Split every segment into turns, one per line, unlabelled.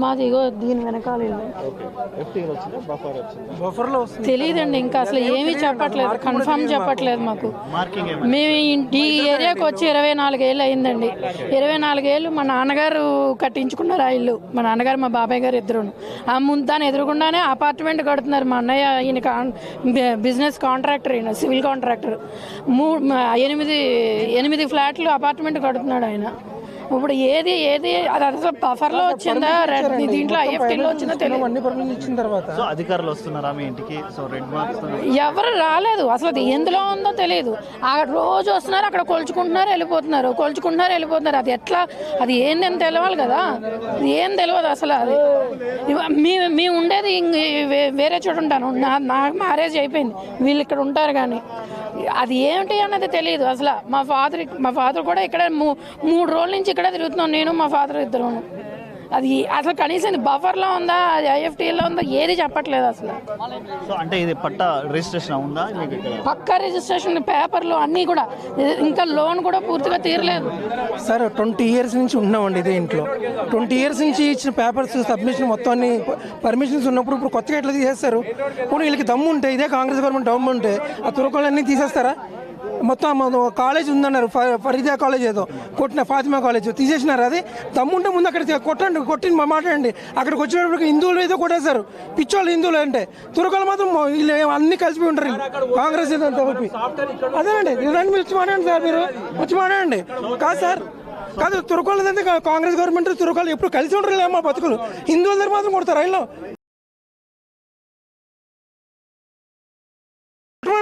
మాది ఇగో దీని వెనకాల తెలియదండి ఇంకా అసలు ఏమీ చెప్పట్లేదు. కన్ఫర్మ్ చెప్పట్లేదు మాకు. మేము ఈ- ఏరియాకి వచ్చి ఇరవై నాలుగేళ్ళు అయిందండి. ఇరవై నాలుగేళ్ళు మా నాన్నగారు కట్టించుకున్నారు ఆ ఇల్లు. మా నాన్నగారు మా బాబాయ్ గారు ఇద్దరు ఆ ముందు దాని ఎదురుకుండానే అపార్ట్మెంట్ కడుతున్నారు మా అన్నయ్య. ఈయన బిజినెస్ కాంట్రాక్టర్ ఈయన సివిల్ కాంట్రాక్టర్. మా ఎనిమిది ఎనిమిది ఫ్లాట్లు అపార్ట్మెంట్ కడుతున్నాడు ఆయన. ఇప్పుడు ఏది ఏది అది అసలు బఫర్లో వచ్చిందా? రెడ్ దీంట్లో ఐఎఫ్టీలో వచ్చిందో తెలియదు
అన్ని పర్మిషన్ ఇచ్చిన తర్వాత.
సో అధికారులు వస్తున్నారా మీ ఇంటికి? సో రెడ్ మార్క్స్
ఎవరు రాలేదు. అసలు అది ఎందులో ఉందో తెలియదు ఆ రోజు వస్తున్నారు అక్కడ కొలుచుకుంటున్నారు వెళ్ళిపోతున్నారు. కొలుచుకుంటున్నారు వెళ్ళిపోతున్నారు. అది ఎట్లా? అది ఏంది అని తెలవాలి కదా. అది ఏం తెలియదు అసలు అది. ఇవ- మీ మీ ఉండేది వేరే చోట ఉంటాను. నా నాకు మ్యారేజ్ అయిపోయింది. వీళ్ళు ఇక్కడ ఉంటారు కానీ. అది ఏమిటి అన్నది తెలియదు. అసలు మా ఫాదర్ మా ఫాదర్ కూడా ఇక్కడ మూ- మూడు రోజుల నుంచి ఇక్కడ తిరుగుతున్నాం. నేను మా ఫాదర్ ఇద్దరు అది అసలు కనీసం బఫర్లో ఉందా అది ఐఎఫ్టీలో ఉందా ఏది చెప్పట్లేదు అసలు.
సో అంటే ఇది పట్ట రిజిస్ట్రేషన్ ఉందా?
పక్కా రిజిస్ట్రేషన్ పేపర్లు అన్నీ కూడా ఇంకా లోన్ కూడా పూర్తిగా తీరలేదు.
సార్ ట్వంటీ ఇయర్స్ నుంచి ఉన్నామండి ఇదే ఇంట్లో. ట్వంటీ ఇయర్స్ నుంచి ఇచ్చిన పేపర్స్ సబ్మిషన్ మొత్తం అన్ని పర్మిషన్స్ ఉన్నప్పుడు ఇప్పుడు కొత్తగా ఎట్లా తీసేస్తారు? ఇప్పుడు వీళ్ళకి దమ్ము ఉంటే ఇదే కాంగ్రెస్ గవర్నమెంట్ దమ్ము ఉంటే ఆ తురకాలన్నీ తీసేస్తారా? మొత్తం కాలేజ్ ఉందన్నారు ఫ- ఫరీదా కాలేజ్ ఏదో కొట్టిన ఫాతిమా కాలేజ్ తీసేసినారు అది. దమ్ముంటే ముందు అక్కడ కొట్టండి కొట్టింది మా మాట్లాడండి. అక్కడికి వచ్చినప్పటికి హిందువులు ఏదో కొట్టేశారు. పిచ్చోళ్ళు హిందువులు అంటే తురకలు మాత్రం వీళ్ళు అన్ని కలిసిపోయి ఉంటారు. కాంగ్రెస్ ఏదో అంతా అదేనండి ఇది రండి మీరు వచ్చి మాట్లాడండి సార్ మీరు. వచ్చి మాట్లాడండి. కాదు సార్ కాదు తురకాలు అంటే కాంగ్రెస్ గవర్నమెంట్ తురకాలు ఎప్పుడు కలిసి ఉండరు మా బతుకులు. హిందువుల దగ్గర మాత్రం కొడతారు రైల్లో.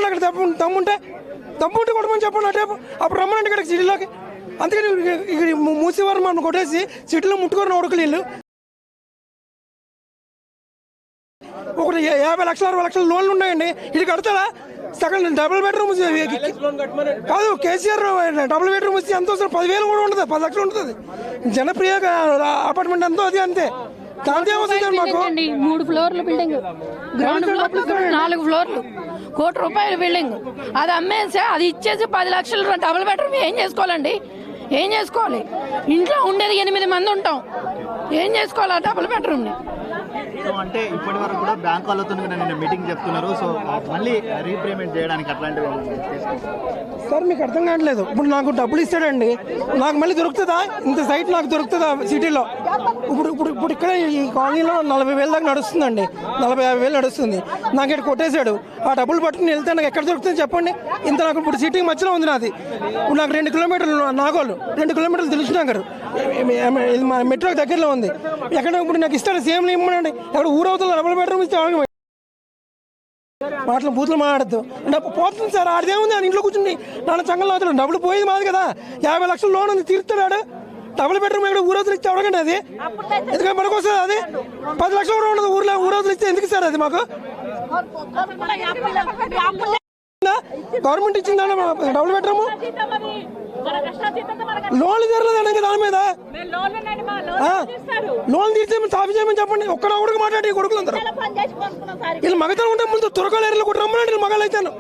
అక్కడ తప్పు తమ్ముంటే తమ్ముంటే కొట్టమని చెప్పండి అటే అప్పుడు రమ్మనండి ఇక్కడ సిటీలోకి. అందుకని ఇక్కడ- మూసేవారు మనం కొట్టేసి సిటీలో ముట్టుకొని ఉడకలు వీళ్ళు. ఒకటి యాభై లక్షల అరవై లక్షల లోన్లు ఉన్నాయండి. ఇది కడతాడా సగం డబుల్ బెడ్రూమ్ కాదు కేసీఆర్ డబుల్ బెడ్రూమ్ వస్తే ఎంత వస్తుంది? పదివేలు కూడా ఉంటుంది పది లక్షలు ఉంటుంది. జనప్రియ అపార్ట్మెంట్ ఎంతో అది అంతే.
మూడు ఫ్లోర్ల బిల్డింగ్. గ్రౌండ్ ఫ్లోర్ నాలుగు ఫ్లోర్లు. కోటి రూపాయల బిల్డింగ్. అది అమ్మేసి అది ఇచ్చేసి పది లక్షలు డబుల్ బెడ్రూమ్ ఏం చేసుకోవాలండి? ఏం చేసుకోవాలి? ఇంట్లో ఉండేది ఎనిమిది మంది ఉంటాం. ఏం చేసుకోవాలి డబుల్ బెడ్రూమ్ని
సో అంటే ఇప్పటి వరకు కూడా బ్యాంక్ వాళ్ళతో నేను మీటింగ్ చెప్తున్నారు. సో మళ్ళీ రీపేమెంట్ చేయడానికి అట్లాంటివి?
సార్ మీకు అర్థం కావట్లేదు. ఇప్పుడు నాకు డబ్బులు ఇస్తాడండి. నాకు మళ్ళీ దొరుకుతుందా? ఇంత సైట్ నాకు దొరుకుతుందా సిటీలో? ఇప్పుడు ఇప్పుడు ఇప్పుడు ఇక్కడ ఈ కాలనీలో నలభై వేల దాకా నడుస్తుందండి. నలభై యాభై వేలు నడుస్తుంది. నాకు ఇక్కడ కొట్టేశాడు. ఆ డబ్బులు పట్టుకుని వెళ్తే నాకు ఎక్కడ దొరుకుతుంది చెప్పండి? ఇంత నాకు ఇప్పుడు సిటీకి మధ్యలో ఉంది నాది. ఇప్పుడు నాకు రెండు కిలోమీటర్లు నాగోలు. రెండు కిలోమీటర్లు తెలిసినాగరు ఇది మా మెట్రోకి దగ్గరలో ఉంది. ఎక్కడ ఇప్పుడు నాకు ఇస్తాడు సీఎంలు ఇమ్మనండి. ఎక్కడ ఊరవుతుంది డబుల్ బెడ్రూమ్ ఇస్తే ఎవరికి మాటలు బూతులు మాట్లాడద్దు. డబ్బు పోతుంది సార్ ఆడిదేముంది ఆయన ఇంట్లో కూర్చుంది. నాన్న చంగల్ అవుతాడు. డబ్బులు పోయేది మాది కదా. యాభై లక్షలు లోన్ ఉంది తీరుతున్నాడు డబుల్ బెడ్రూమ్ ఇక్కడ ఊరోజులు ఇస్తే అడగండి అది? ఎందుకంటే మనకు వస్తుంది అది? పది లక్షలు కూడా ఉండదు ఊర్లో ఊరోజులు ఇస్తే ఎందుకు సార్ అది మాకు? గవర్నమెంట్ ఇచ్చిందా డబుల్ బెడ్రూమ్ లోన్లు తీరలేదండి ఇంకా దాని మీద. లోన్ తీర్చే సాఫీ చేయమని చెప్పండి. ఒక్కడ ఒకడికి మాట్లాడి కొడుకులు అందరూ. వీళ్ళు మగతనం ఉంటే ముందు తురకలు ఏరిలో కూడా రమ్మనండి మగాళ్ళు అయితాను